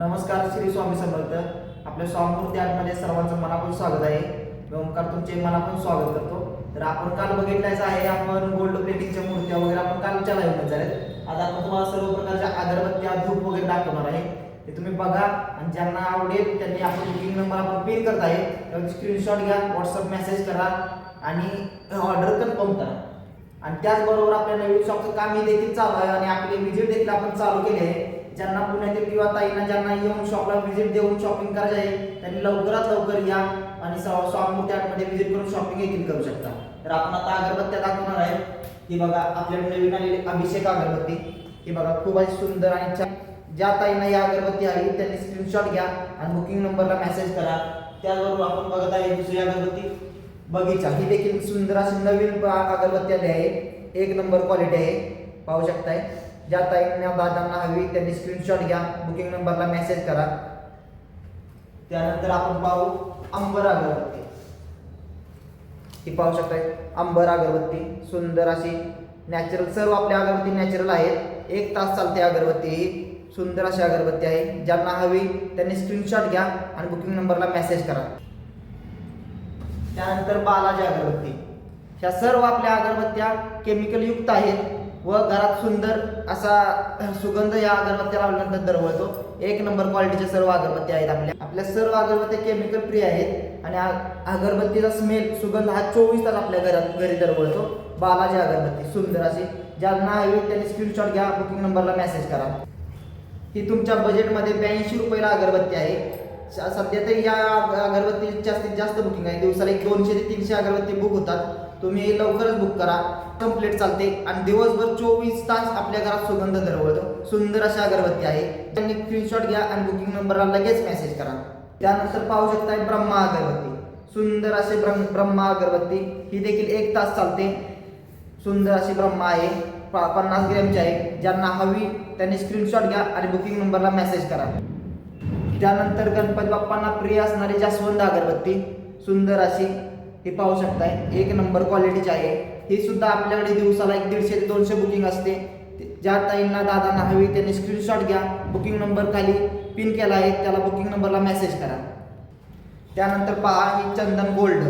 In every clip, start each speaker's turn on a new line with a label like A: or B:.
A: नमस्कार श्री स्वामी समर्थ. आपल्या स्वामूर्ती आतमध्ये सर्वांचं मनापासून स्वागत आहे. मी ओंकार तुमचे मनापासून स्वागत करतो. तर आपण काल बघितल्याचं आहे आपण गोल्ड प्लेटिंगच्या मूर्त्या वगैरे आपण कालच्या लाईव्ह झाल्यात आज आपण तुम्हाला सर्व प्रकारच्या अगरबत्त्या धूप वगैरे दाखवणार आहे. ते तुम्ही बघा आणि ज्यांना आवडेल त्यांनी आपण बुकिंग नंबर आपण पिन करत आहे त्यावर स्क्रीनशॉट घ्या व्हॉट्सअप मेसेज करा आणि ऑर्डर कन्फर्म करा. आणि त्याचबरोबर आपल्या नवीन शॉपचं कामही देखील चालू आहे आणि आपली विजिट देखील आपण चालू केली आहे. ज्यांना पुण्यातील किंवा ताईंना ज्यांना येऊन शॉपला व्हिजिट देऊन शॉपिंग करायचं आहे त्यांनी लवकरात लवकर या आणि स्वामी मध्ये व्हिजिट करून शॉपिंग देखील करू शकता. तर आपण आता अगरबत्त्या दाखवणार आहे. ही बघा आपल्याकडे नवीन आलेली अभिषेक अगरबत्ती. ही बघा खूपच सुंदर आणि छान. ज्या ताईंना या अगरबत्ती हवी त्यांनी स्क्रीनशॉट घ्या आणि बुकिंग नंबरला मेसेज करा. त्याचबरोबर आपण बघत आहे दुसरी अगरबत्ती. बगीचा. ही देखील सुंदर अशी नवीन अगरबत्ती आली आहे. एक नंबर क्वालिटी आहे. पाहू शकताय. ज्या ताईंना दादांना हवी त्यांनी स्क्रीनशॉट घ्या बुकिंग नंबरला मेसेज करा. त्यानंतर आपण पाहू अंबर अगरबत्ती. ही पाहू शकताय अंबर अगरबत्ती सुंदर अशी नॅचरल सर्व आपल्या अगरबत्ती नॅचरल आहेत. एक तास चालते अगरबत्ती. ही सुंदर अशी अगरबत्ती आहे. ज्यांना हवी त्यांनी स्क्रीनशॉट घ्या आणि बुकिंग नंबरला मेसेज करा. त्यानंतर बालाजी अगरबत्ती. ह्या सर्व आपल्या अगरबत्त्या केमिकल युक्त आहेत. व घरात सुंदर असा सुगंध या अगरबत्त्या लावल्यानंतर दरवळतो. एक नंबर क्वालिटीच्या सर्व अगरबत्त्या आहेत आपल्या. आपल्या सर्व अगरबत्त्या केमिकल फ्री आहेत आणि अगरबत्तीचा स्मेल सुगंध हा चोवीस तास आपल्या घरात घरी दरवळतो. बालाजी अगरबत्ती सुंदर अशी ज्यांना हवी त्यांनी स्क्रीनशॉट घ्या बुकिंग नंबरला मेसेज करा. ही तुमच्या बजेटमध्ये ब्याऐंशी रुपयाला अगरबत्ती आहे. स- सध्या तरी या अगरबत्ती जास्तीत जास्त बुकिंग आहे. दिवसाला एक दोनशे ते तीनशे अगरबत्ती बुक होतात. तुम्ही लवकरच बुक करा. कंप्लीट चालते. आणि दिवसभर चोवीस तास आपल्या घरात सुगंध दरवळतो. सुंदर अशी अगरबत्ती आहे. त्यांनी स्क्रीनशॉट घ्या आणि बुकिंग नंबरला लगेच मेसेज करा. त्यानंतर पाहू शकताय ब्रह्मा अगरबत्ती. सुंदर असे ब्रह्म ब्रह्मा अगरबत्ती. ही देखील एक तास चालते. सुंदर अशी ब्रह्मा आहे. पन्नास ग्रॅमची आहे. ज्यांना हवी त्यांनी स्क्रीनशॉट घ्या आणि बुकिंग नंबरला मेसेज करा. त्यानंतर गणपती बाप्पांना प्रिय असणारी जास्वंद अगरबत्ती. सुंदर अशी हे पाहू शकताय. एक नंबर क्वालिटीची आहे. ही सुद्धा आपल्याकडे दिवसाला एक दीडशे ते दोनशे बुकिंग असते. ज्या ताईंना दादांना हवी त्यांनी स्क्रीनशॉट घ्या. बुकिंग नंबर खाली पिन केला आहे. त्याला बुकिंग नंबरला मेसेज करा. त्यानंतर पहा ही चंदन गोल्ड.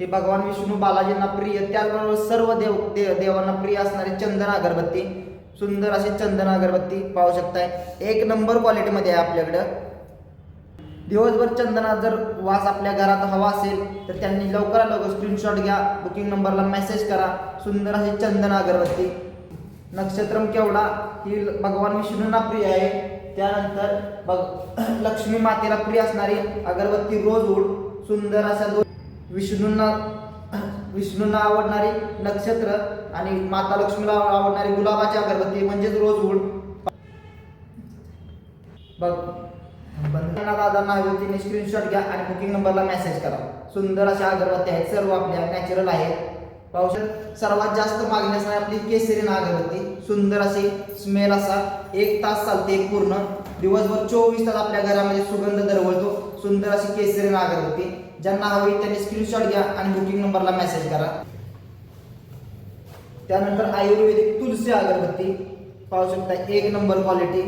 A: हे भगवान विष्णू बालाजींना प्रिय त्याचबरोबर सर्व देव देव देवांना प्रिय असणारी चंदन अगरबत्ती. सुंदर अशी चंदन अगरबत्ती पाहू शकताय. एक नंबर क्वालिटीमध्ये आहे आपल्याकडं. दिवसभर चंदनात जर वास आपल्या घरात हवा असेल तर त्यांनी लवकरात लवकर स्क्रीनशॉट घ्या बुकिंग नंबरला मेसेज करा. सुंदर अशी चंदन अगरबत्ती. नक्षत्रम केवढा ही भगवान विष्णूंना प्रिय आहे. त्यानंतर बघ लक्ष्मी मातेला प्रिय असणारी अगरबत्ती रोज उड. सुंदर अशा दोन विष्णूंना विष्णूंना आवडणारी नक्षत्र आणि माता लक्ष्मीला आवडणारी गुलाबाची अगरबत्ती म्हणजेच रोज उड. बघ बंधना दादांना हवी तिने स्क्रीनशॉट घ्या आणि बुकिंग नंबरला मेसेज करा. सुंदर अशा अगरबत्ती आहेत सर्व आपल्या नॅचरल आहेत. पावसात सर्वात जास्त मागणी असणारी आपली केसरी अगरबत्ती सुंदर अशी स्मेल असा एक तास चालते एक पूर्ण. दिवसभर चोवीस तास आपल्या घरामध्ये सुगंध दरवळतो. सुंदर अशी केसरी अगरबत्ती ज्यांना हवी त्यांनी स्क्रीनशॉट घ्या आणि बुकिंग नंबरला मेसेज करा. त्यानंतर आयुर्वेदिक तुलसी अगरबत्ती. पाहू शकता एक नंबर क्वालिटी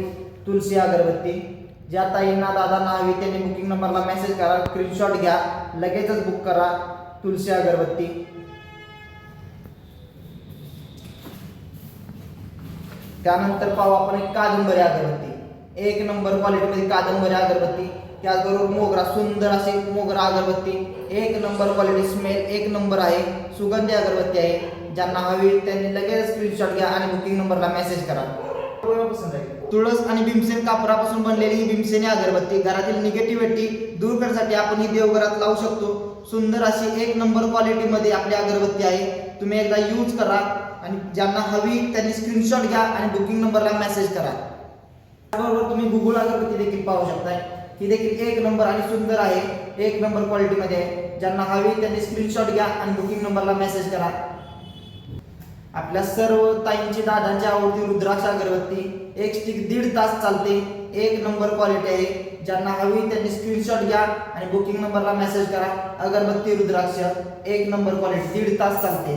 A: तुलसी अगरबत्ती. ज्या ताईंना दादांना हवी त्यांनी बुकिंग नंबरला मेसेज करा स्क्रीनशॉट घ्या लगेचच बुक करा तुलसी अगरबत्ती. त्यानंतर पाहू आपण एक कादंबरी अगरबत्ती. एक नंबर क्वालिटीमध्ये कादंबरी अगरबत्ती त्याचबरोबर मोगरा सुंदर अशी मोगरा अगरबत्ती. एक नंबर क्वालिटी स्मेल एक नंबर आहे सुगंधी अगरबत्ती आहे. ज्यांना हवी त्यांनी लगेच स्क्रीनशॉट घ्या आणि बुकिंग नंबरला मेसेज करा. तुळस आणि भीमसेन कापरापासून बनलेली ही भीमसेनी अगरबत्ती. घरातील निगेटिव्हिटी दूर करण्यासाठी आपण ही देवघरात लावू शकतो. सुंदर अशी एक नंबर क्वालिटीमध्ये आपली अगरबत्ती आहे. तुम्ही एकदा यूज करा आणि ज्यांना हवी त्यांनी स्क्रीनशॉट घ्या आणि बुकिंग नंबरला मेसेज करा. त्याबरोबर तुम्ही गुगल अगरबत्ती देखील पाहू शकताय. ही देखील एक नंबर आणि सुंदर आहे. एक नंबर क्वालिटीमध्ये आहे. ज्यांना हवी त्यांनी स्क्रीनशॉट घ्या आणि बुकिंग नंबरला मेसेज करा. आपल्या सर्व ताईंची दादांची आवडती रुद्राक्ष अगरबत्ती एक स्टिक दीड तास चालते. एक नंबर क्वालिटी आहे. ज्यांना हवी त्यांनी स्क्रीनशॉट घ्या आणि बुकिंग नंबरला मेसेज करा. अगरबत्ती रुद्राक्ष एक नंबर क्वालिटी दीड तास चालते.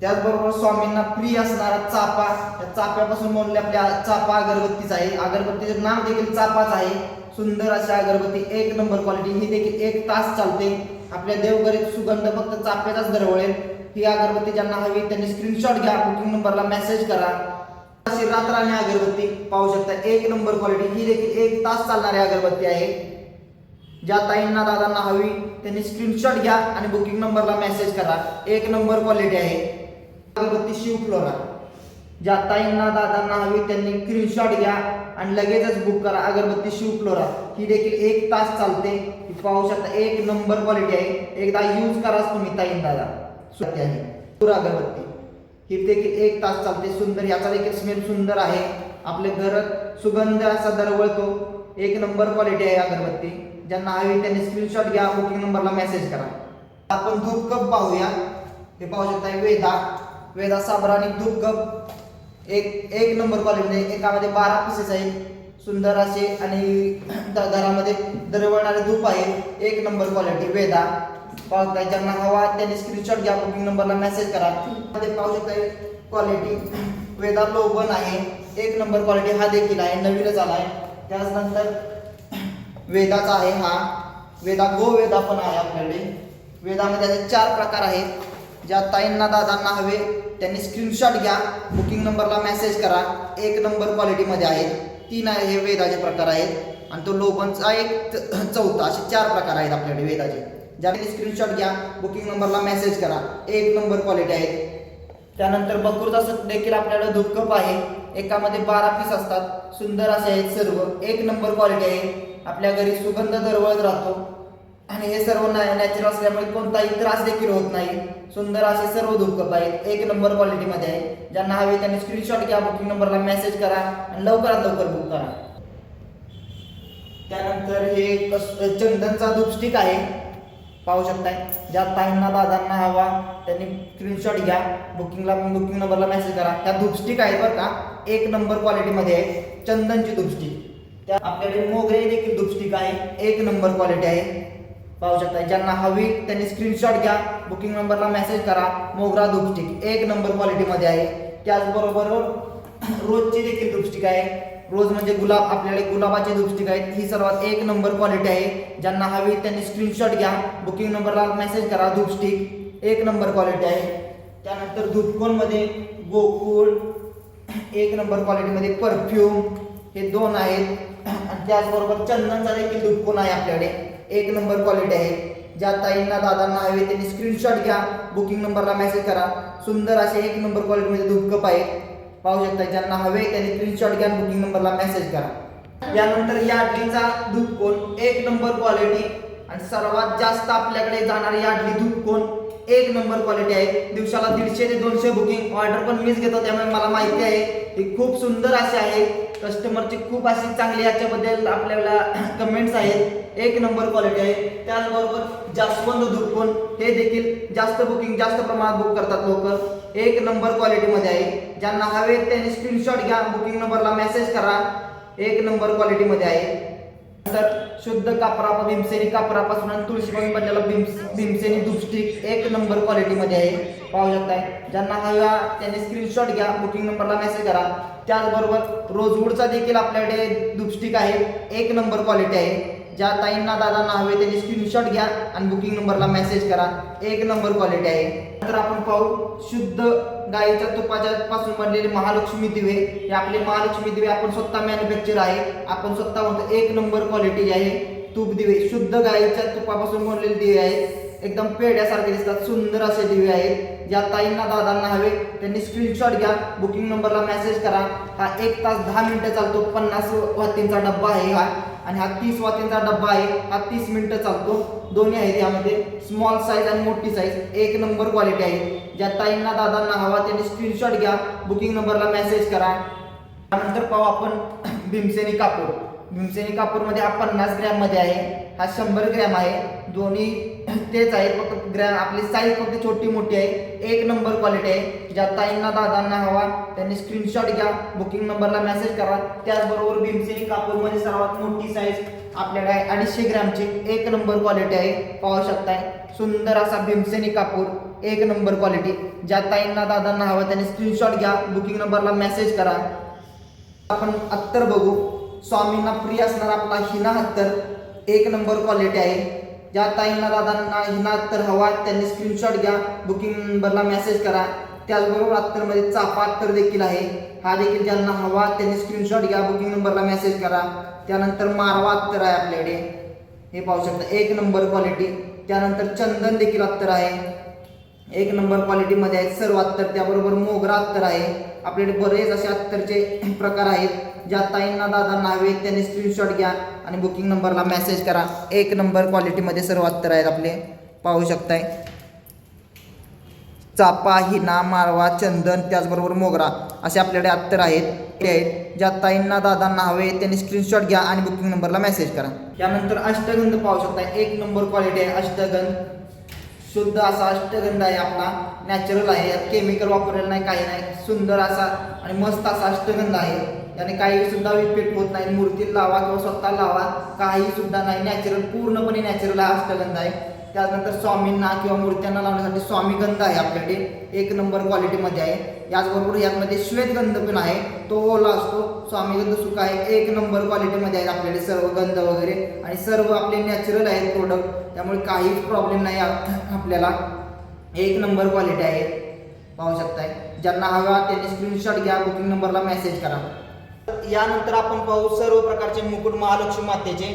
A: त्याचबरोबर स्वामींना प्रिय असणारा चापा. त्या चाप्यापासून बनवले आपल्या चापा अगरबत्तीच आहे. अगरबत्तीचं नाव देखील चापाच आहे. सुंदर अशी अगरबत्ती एक नंबर क्वालिटी ही देखील एक तास चालते. आपल्या देवघरीत सुगंध फक्त चाप्याचाच दरवळेल. ही अगरबत्ती ज्यांना हवी त्यांनी स्क्रीनशॉट घ्या बुकिंग नंबरला मेसेज करा. अशी रात्राने अगरबत्ती पाहू शकता. एक नंबर क्वालिटी ही देखील एक तास चालणारी अगरबत्ती आहे. ज्या ताईंना दादांना हवी त्यांनी स्क्रीनशॉट घ्या आणि बुकिंग नंबरला मेसेज करा. एक नंबर क्वालिटी आहे. अगरबत्ती शिव फ्लोरा ज्या ताईंना दादांना हवी त्यांनी स्क्रीनशॉट घ्या आणि लगेचच बुक करा. अगरबत्ती शिव फ्लोरा ही देखील एक तास चालते. पाहू शकता. एक नंबर क्वालिटी आहे. एकदा यूज कराच तुम्ही ताईन. दादा सत्य आहे अगरबत्ती ही देखील एक तास चालते. सुंदर याचा देखील स्मेल सुंदर आहे. आपले घर सुगंध असा दरवळतो. एक नंबर क्वालिटी आहे अगरबत्ती. ज्यांना हवी त्यांनी स्क्रीनशॉट घ्या बुकिंग नंबरला मेसेज करा. आपण धूप कप पाहूया. हे पाहू शकता वेदा. वेदा वेदा आणि धूप कप. एक एक नंबर क्वालिटी एकामध्ये बारा पीसेस आहेत सुंदर असे आणि घरामध्ये दरवळणारे धूप आहे. एक नंबर क्वालिटी वेदा. पाहताय ज्यांना हवा त्यांनी स्क्रीनशॉट घ्या बुकिंग नंबरला मेसेज करा. मध्ये पाहू शकता क्वालिटी वेदा लोबन आहे. एक नंबर क्वालिटी हा देखील आहे नवीनच आला आहे त्याचनंतर वेदाचा आहे हा. वेदा गो वेदा पण आहे आपल्याकडे. वेदामध्ये असे चार प्रकार आहेत. ज्या ताईंना दादांना हवे त्यांनी स्क्रीनशॉट घ्या बुकिंग नंबरला मेसेज करा. एक नंबर क्वालिटीमध्ये आहेत तीन आहे हे वेदाचे प्रकार आहेत. आणि तो लोबनचा एक चौथा असे चार प्रकार आहेत आपल्याकडे वेदाचे. ज्याने स्क्रीनशॉट घ्या बुकिंग नंबरला मेसेज करा. एक नंबर क्वालिटी आहे. त्यानंतर बकूरचा देखील आपल्याला धुपकप आहे. एकामध्ये बारा पीस असतात. सुंदर असे आहेत सर्व. एक नंबर क्वालिटी आहे. आपल्या घरी सुगंध दरवळत राहतो. आणि हे सर्व नॅचरल असल्यामुळे कोणताही त्रास देखील होत नाही. सुंदर असे सर्व धूपकप आहेत. एक नंबर क्वालिटीमध्ये आहे. ज्यांना हवे त्यांनी स्क्रीनशॉट घ्या बुकिंग नंबरला मेसेज करा आणि लवकरात लवकर बुक करा. त्यानंतर हे चंदनचा धूपस्टिक आहे. पाहू शकताय. ज्या ताईंना दादांना हवा त्यांनी स्क्रीनशॉट घ्या. बुकिंगला बुकिंग नंबरला मेसेज करा. त्या धुपस्टिक आहेत बरं का. एक नंबर क्वालिटीमध्ये आहे. चंदनची धुपस्टिक. त्या आपल्याकडे मोगरे देखील धुपस्टिक आहे. एक नंबर क्वालिटी आहे. पाहू शकता ज्यांना हवी त्यांनी स्क्रीनशॉट घ्या. बुकिंग नंबरला मेसेज करा. मोगरा धुपस्टिक. एक नंबर क्वालिटीमध्ये आहे. त्याचबरोबर रोजची देखील धुपस्टिक आहे. रोज म्हणजे गुलाब आपल्याकडे गुलाबाचे लिपस्टिक आहेत. ही सर्वात एक नंबर क्वालिटी आहे. ज्यांना हवी त्यांनी स्क्रीनशॉट घ्या. बुकिंग नंबरला मेसेज करा धूपस्टिक एक नंबर क्वालिटी आहे. त्यानंतर धूपकोनमध्ये गोकुळ. एक नंबर क्वालिटीमध्ये परफ्यूम हे दोन आहेत. आणि त्याचबरोबर चंदनचा देखील धूपकोन आहे आपल्याकडे. एक नंबर क्वालिटी आहे. ज्या ताईंना दादांना हवे त्यांनी स्क्रीनशॉट घ्या. बुकिंग नंबरला मेसेज करा. सुंदर असे एक नंबर क्वालिटीमध्ये धूपकप आहे पाहू शकता ज्यांना हवे त्यांनी स्क्रीनशॉट घ्या बुकिंग नंबरला मेसेज करा. यानंतर या याडलीचा धूपकोन एक नंबर क्वालिटी आणि सर्वात जास्त आपल्याकडे जाणारी याडली धूपकोन एक नंबर क्वालिटी आहे. दिवसाला दीडशे ते दोनशे बुकिंग ऑर्डर पण मीच घेतो त्यामुळे मला माहिती आहे ही खूप सुंदर अशी आहे. कस्टमरची खूप अशी चांगली याच्याबद्दल आपल्याला कमेंट्स आहेत. एक नंबर क्वालिटी आहे. त्याचबरोबर जास्वंद धुपकोन हे देखील जास्त बुकिंग जास्त प्रमाणात बुक करतात लोक. एक नंबर क्वालिटीमध्ये आहे. ज्यांना हवे त्यांनी स्क्रीनशॉट घ्या बुकिंग नंबरला मेसेज करा. एक नंबर क्वालिटीमध्ये आहे. तर शुद्ध कापरा भीमसेनी कापरापासून आणि तुळशीपासून बनलेला भीम भीमसेनी दुपस्टिक एक नंबर क्वालिटीमध्ये आहे. पाहू शकताय. ज्यांना हव्या त्यांनी स्क्रीनशॉट घ्या बुकिंग नंबरला मेसेज करा. त्याचबरोबर रोजवूडचा देखील आपल्याकडे दुपस्टिक आहे. एक नंबर क्वालिटी आहे. ज्या ताईंना दादांना हवे त्यांनी स्क्रीनशॉट घ्या आणि बुकिंग नंबरला मेसेज करा. एक नंबर क्वालिटी आहे. तर आपण पाहू शुद्ध गाईच्या तुपाच्या पासून बनलेले महालक्ष्मी दिवे. हे आपले महालक्ष्मी दिवे आपण स्वतः मॅन्युफॅक्चर आहे. आपण स्वतः म्हणतो एक नंबर क्वालिटी आहे. तूप दिवे शुद्ध गाईच्या तुपापासून बनलेले दिवे आहेत. एकदम पेड्यासारखे दिसतात सुंदर असे दिवे आहेत. ज्या ताईंना दादांना हवे त्यांनी स्क्रीनशॉट घ्या बुकिंग नंबरला मेसेज करा. हा एक तास दहा मिनिटं चालतो पन्नास वातींचा डब्बा आहे हा. आणि हा तीस वातींचा डब्बा आहे हा तीस मिनिटं चालतो. दोन्ही आहेत यामध्ये स्मॉल साईज आणि मोठी साईज एक नंबर क्वालिटी आहे. ज्या ताईंना दादांना हवा त्यांनी स्क्रीनशॉट घ्या बुकिंग नंबरला मेसेज करा. त्यानंतर पाहू आपण भीमसेनी कापूर. भीमसेनी कापूरमध्ये हा पन्नास ग्रॅममध्ये आहे. हा शंभर ग्रॅम आहे. दोन्ही तेच आहे फक्त ग्रॅ आपली साईज फक्त छोटी मोठी आहे. एक नंबर क्वालिटी आहे. ज्या ताईंना दादांना हवा त्यांनी स्क्रीनशॉट घ्या बुकिंग नंबरला मेसेज करा. त्याचबरोबर भीमसेनी कापूरमध्ये सर्वात मोठी साईज आपल्याकडे आहे अडीचशे ग्रॅमची. एक नंबर क्वालिटी आहे. पाहू शकताय. सुंदर असा भीमसेनी कापूर एक नंबर क्वालिटी ज्या ताईंना दादांना हवा त्यांनी स्क्रीनशॉट घ्या बुकिंग नंबरला मेसेज करा. आपण अत्तर बघू. स्वामींना प्रिय असणारा आपला हिना अत्तर एक नंबर क्वालिटी आहे. ज्या ताईंना दादांना हिना अत्तर हवा त्यांनी स्क्रीनशॉट घ्या बुकिंग नंबरला मेसेज करा. त्याचबरोबर अत्तरमध्ये चाफा अत्तर देखील आहे. हा देखील ज्यांना हवा त्यांनी स्क्रीनशॉट घ्या बुकिंग नंबरला मेसेज करा. त्यानंतर मारवा अत्तर आहे आपल्याकडे. हे पाहू शकता एक नंबर क्वालिटी त्यानंतर चंदन देखील अत्तर आहे. एक नंबर क्वालिटीमध्ये आहेत सर्व अत्तर. त्याबरोबर मोगरा अत्तर आहे. आपल्याकडे बरेच असे अत्तरचे प्रकार आहेत. ज्या ताईंना दादांना हवे त्यांनी स्क्रीनशॉट घ्या आणि बुकिंग नंबरला मेसेज करा. एक नंबर क्वालिटीमध्ये सर्व अत्तर आहेत आपले पाहू शकताय. चापा हिना मारवा चंदन त्याचबरोबर मोगरा असे आपल्याकडे अत्तर आहेत ते आहेत. ज्या ताईंना दादा नावे त्यांनी स्क्रीनशॉट घ्या आणि बुकिंग नंबरला मेसेज करा. त्यानंतर अष्टगंध पाहू शकता एक नंबर क्वालिटी आहे अष्टगंध. शुद्ध असा अष्टगंध आहे आपला. नॅचरल आहे. यात केमिकल वापरलेला नाही काही नाही. सुंदर असा आणि मस्त असा अष्टगंध आहे. त्याने काही सुद्धा इफेक्ट होत नाही. मूर्तीत लावा किंवा स्वतः लावा काही सुद्धा नाही. नॅचरल पूर्णपणे नॅचरल हा अष्टगंध आहे. त्यानंतर स्वामींना किंवा मूर्त्यांना लावण्यासाठी स्वामीगंध आहे आपल्याकडे. एक नंबर क्वालिटीमध्ये आहे. याचबरोबर यामध्ये श्वेतगंध पण आहे. तो ओला असतो. स्वामीगंध सुका आहे. एक नंबर क्वालिटीमध्ये आहेत आपल्याकडे सर्व गंध वगैरे. आणि सर्व आपले नॅचरल आहेत प्रोडक्ट त्यामुळे काहीच प्रॉब्लेम नाही आपल्याला. एक नंबर क्वालिटी आहे. पाहू शकताय. ज्यांना हवा त्यांनी स्क्रीनशॉट घ्या. बुकिंग नंबरला मेसेज करा. यानंतर आपण पाहू सर्व प्रकारचे मुकुट महालक्ष्मी मातेचे.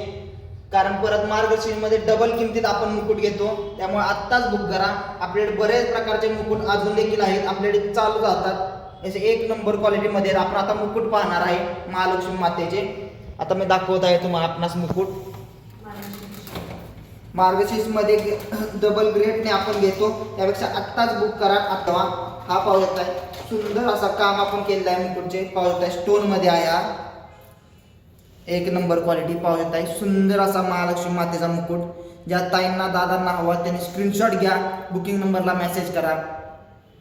A: कारण परत मार्गशीर्षमध्ये डबल किमतीत आपण मुकुट घेतो. त्यामुळे आत्ताच बुक करा. आपल्याकडे बरेच प्रकारचे मुकुट अजून देखील आहेत. आपल्याकडे चालू जातात. याचे एक नंबर क्वालिटीमध्ये आपण आता मुकुट पाहणार आहे महालक्ष्मी मातेचे. आता मी दाखवत आहे तुम्हाला आपणास मुकुट. मार्गशीर्षमध्ये डबल ग्रेडने आपण घेतो. त्यापेक्षा आत्ताच बुक करा. अथवा हा पाहू आहे. सुंदर असा काम आपण केलेला आहे मुकुटचे. पाहू आहे. स्टोनमध्ये आहे हा. एक नंबर क्वालिटी पाहू आहे. सुंदर असा महालक्ष्मी मातेचा मुकुट. ज्या ताईंना दादांना हवा त्यांनी स्क्रीनशॉट घ्या. बुकिंग नंबरला मेसेज करा.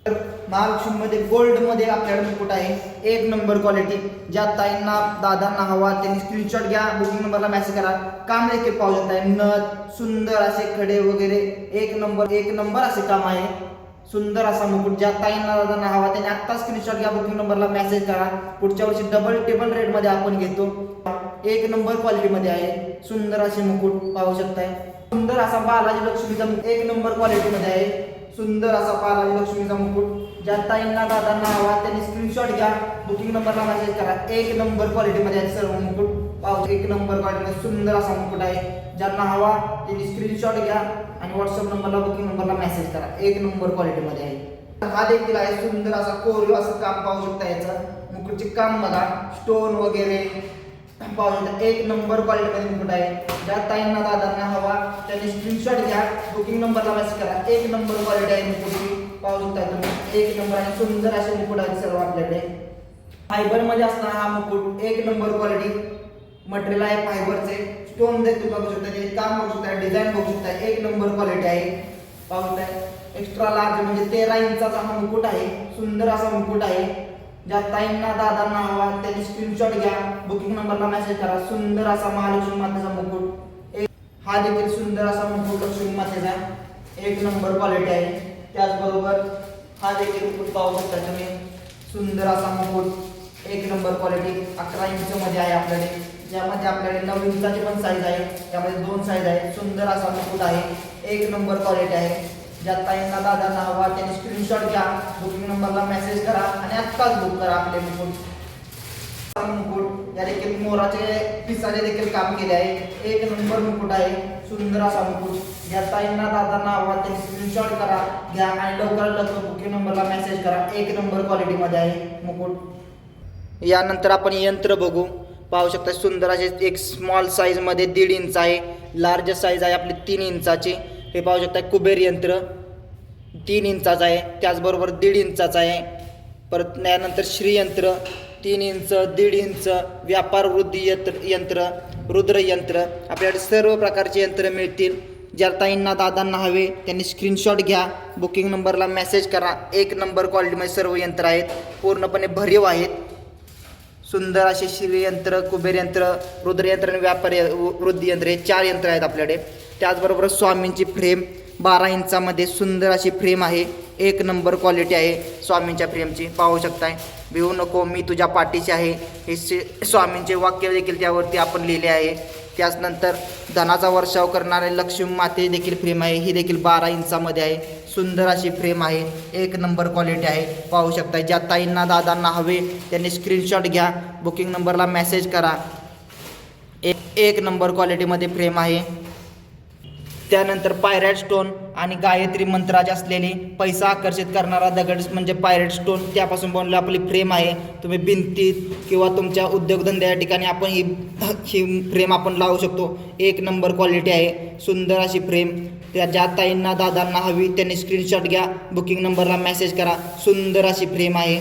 A: महालक्ष्मीमध्ये गोल्डमध्ये आपल्याकडे मुकुट आहे. एक नंबर क्वालिटी ज्या ताईंना दादांना हवा त्यांनी स्क्रीनशॉट घ्या बुकिंग नंबरला मेसेज करा. काम देखील पाहू शकताय. नथ सुंदर असे खडे वगैरे. एक नंबर एक नंबर असे काम आहे. सुंदर असा मुकुट. ज्या ताईंना दादांना हवा त्यांनी आत्ता स्क्रीनशॉट घ्या बुकिंग नंबरला मेसेज करा. पुढच्या वर्षी डबल टेबल रेटमध्ये आपण घेतो. एक नंबर क्वालिटीमध्ये आहे. सुंदर असे मुकुट पाहू शकताय. सुंदर असा बालाजी लक्ष्मीचा एक नंबर क्वालिटीमध्ये आहे. सुंदर असा पाला लक्ष्मीचा मुकुट ज्या ताईंना दादांना हवा त्यांनी स्क्रीनशॉट घ्या. बुकिंग नंबरला मेसेज करा. एक नंबर क्वालिटीमध्ये आहे सर्व मुकुट. पाहू एक नंबर क्वालिटीमध्ये सुंदर असा मुकुट आहे. ज्यांना हवा त्यांनी स्क्रीनशॉट घ्या आणि व्हॉट्सअप नंबरला बुकिंग नंबरला मेसेज करा. एक नंबर क्वालिटीमध्ये आहे. हा देखील आहे सुंदर असा कोरीव असं काम पाहू शकता याचं. मुकुटचे काम बघा. स्टोन वगैरे पाहू एक नंबर क्वालिटीमध्ये मुकुट आहे. ज्या ताईंना दादांना हवा त्यांनी स्क्रीनशॉट घ्या बुकिंग नंबरला मेसेज करा. एक नंबर क्वालिटी आहे मुकुटची पाहू शकता तुम्ही. एक नंबर आणि सुंदर असे मुकुट आहेत सर्व आपल्याकडे. फायबरमध्ये असणारा हा मुकुट एक नंबर क्वालिटी मटेरियल आहे फायबरचे स्टोन देखील बघू शकता ते काम बघू शकता डिझाईन बघू शकता एक नंबर क्वालिटी आहे. पाहू शकता एक्स्ट्रा लार्ज म्हणजे तेरा इंचाचा हा मुकुट आहे. सुंदर असा मुकुट आहे. ज्या ताईंना दादांना हवा त्यांनी स्क्रीनशॉट घ्या. बुकिंग नंबरला मेसेज करा. सुंदर असा महालक्ष्मी मातेचा मुकुट. एक हा देखील सुंदर असा मुकुट लक्ष्मी मातेचा. एक नंबर क्वालिटी आहे. त्याचबरोबर हा देखील मुकुट पाहू शकता तुम्ही. सुंदर असा मुकुट. एक नंबर क्वालिटी अकरा इंच मध्ये आहे आपल्याकडे. ज्यामध्ये आपल्याकडे नऊ इंचाची पण साईज आहे. त्यामध्ये दोन साईज आहे सुंदर असा मुकुट आहे. एक नंबर क्वालिटी आहे. ज्या ताईंना दादांना हवा त्यांनी स्क्रीनशॉट घ्या बुकिंग नंबरला मेसेज करा आणि आत्ताच बुक करा आपले मुकुट. मुकुट या देखील मोराचे पिसाचे देखील काम केले आहे. एक नंबर मुकुट आहे सुंदर असा मुकुट. ज्या ताईंना दादांना हवा त्यांनी स्क्रीनशॉट करा घ्या आणि लवकरात लवकर बुकिंग नंबरला मेसेज करा. एक नंबर क्वालिटीमध्ये आहे मुकुट. यानंतर आपण यंत्र बघू. पाहू शकता सुंदर असे एक स्मॉल साईजमध्ये दीड इंच आहे. लार्ज साईज आहे आपली तीन इंचाची हे पाहू शकता कुबेर यंत्र तीन इंचाचं आहे त्याचबरोबर दीड इंचाचं आहे. परत त्यानंतर श्रीयंत्र तीन इंच दीड इंच व्यापार वृद्धी यंत्र यंत्र रुद्रयंत्र आपल्याकडे सर्व प्रकारचे यंत्र मिळतील. ज्या ताईंना दादांना हवे त्यांनी स्क्रीनशॉट घ्या बुकिंग नंबरला मेसेज करा. एक नंबर क्वालिटीमध्ये सर्व यंत्र आहेत. पूर्णपणे भरीव आहेत. सुंदर असे श्रीयंत्र कुबेर यंत्र रुद्रयंत्र आणि व्यापार य- वृद्धी यंत्र हे चार यंत्र आहेत आपल्याकडे. त्याचबरोबर स्वामींची फ्रेम बारा इंचामध्ये सुंदर अशी फ्रेम आहे. एक नंबर क्वालिटी आहे स्वामींच्या फ्रेमची. पाहू शकताय. भिवू नको मी तुझ्या पाठीशी आहे. हे स्वामींचे वाक्य देखील त्यावरती आपण लिहिले आहे. त्याचनंतर धनाचा वर्षाव करणारे लक्ष्मी माते देखील फ्रेम आहे. ही देखील बारा इंचामध्ये आहे. सुंदर अशी फ्रेम आहे. एक नंबर क्वालिटी आहे. पाहू शकता ज्या ताईंना दादांना हवे त्यांनी स्क्रीनशॉट घ्या. बुकिंग नंबरला मेसेज करा. एक एक नंबर क्वालिटीमध्ये फ्रेम आहे. त्यानंतर पायरेट स्टोन आणि गायत्री मंत्राचे असलेली पैसा आकर्षित करणारा दगड म्हणजे पायरेट स्टोन त्यापासून बनवलं आपली फ्रेम आहे. तुम्ही भिंतीत किंवा तुमच्या उद्योगधंद्या या ठिकाणी आपण ही ही फ्रेम आपण लावू शकतो. एक नंबर क्वालिटी आहे. सुंदर अशी फ्रेम त्या ज्या ताईंना दादांना हवी त्यांनी स्क्रीनशॉट घ्या. बुकिंग नंबरला मेसेज करा. सुंदर अशी फ्रेम आहे.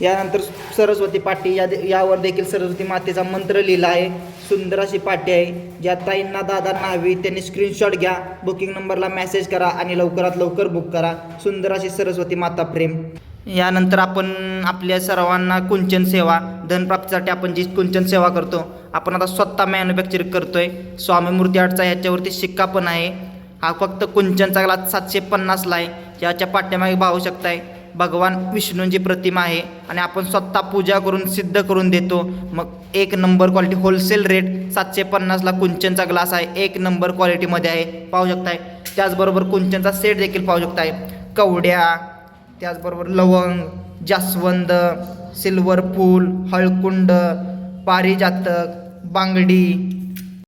A: यानंतर सरस्वती पाटी या यावर देखील सरस्वती मातेचा मंत्र लिहिला आहे. सुंदर अशी पाठी आहे ज्या ताईंना दादांना हवी त्यांनी स्क्रीनशॉट घ्या बुकिंग नंबरला मेसेज करा आणि लवकरात लवकर बुक करा. सुंदर अशी सरस्वती माता प्रेम. यानंतर आपण आपल्या सर्वांना कुंचन सेवा धनप्राप्तीसाठी आपण जी कुंचन सेवा करतो आपण आता स्वतः मॅन्युफॅक्चरिंग करतोय. स्वामी मूर्ती आर्टचा याच्यावरती शिक्का पण आहे. हा फक्त कुंचनचा ग्लास सातशे पन्नासला आहे. याच्या पाठ्यामागे पाहू शकताय. भगवान विष्णूंची प्रतिमा आहे आणि आपण स्वतः पूजा करून सिद्ध करून देतो. मग एक नंबर क्वालिटी होलसेल रेट सातशे पन्नासला कुंचनचा ग्लास आहे. एक नंबर क्वालिटीमध्ये आहे. पाहू शकताय. त्याचबरोबर कुंचनचा सेट देखील पाहू शकताय. कवड्या त्याचबरोबर लवंग जास्वंद सिल्वर फूल हळकुंड पारिजातक बांगडी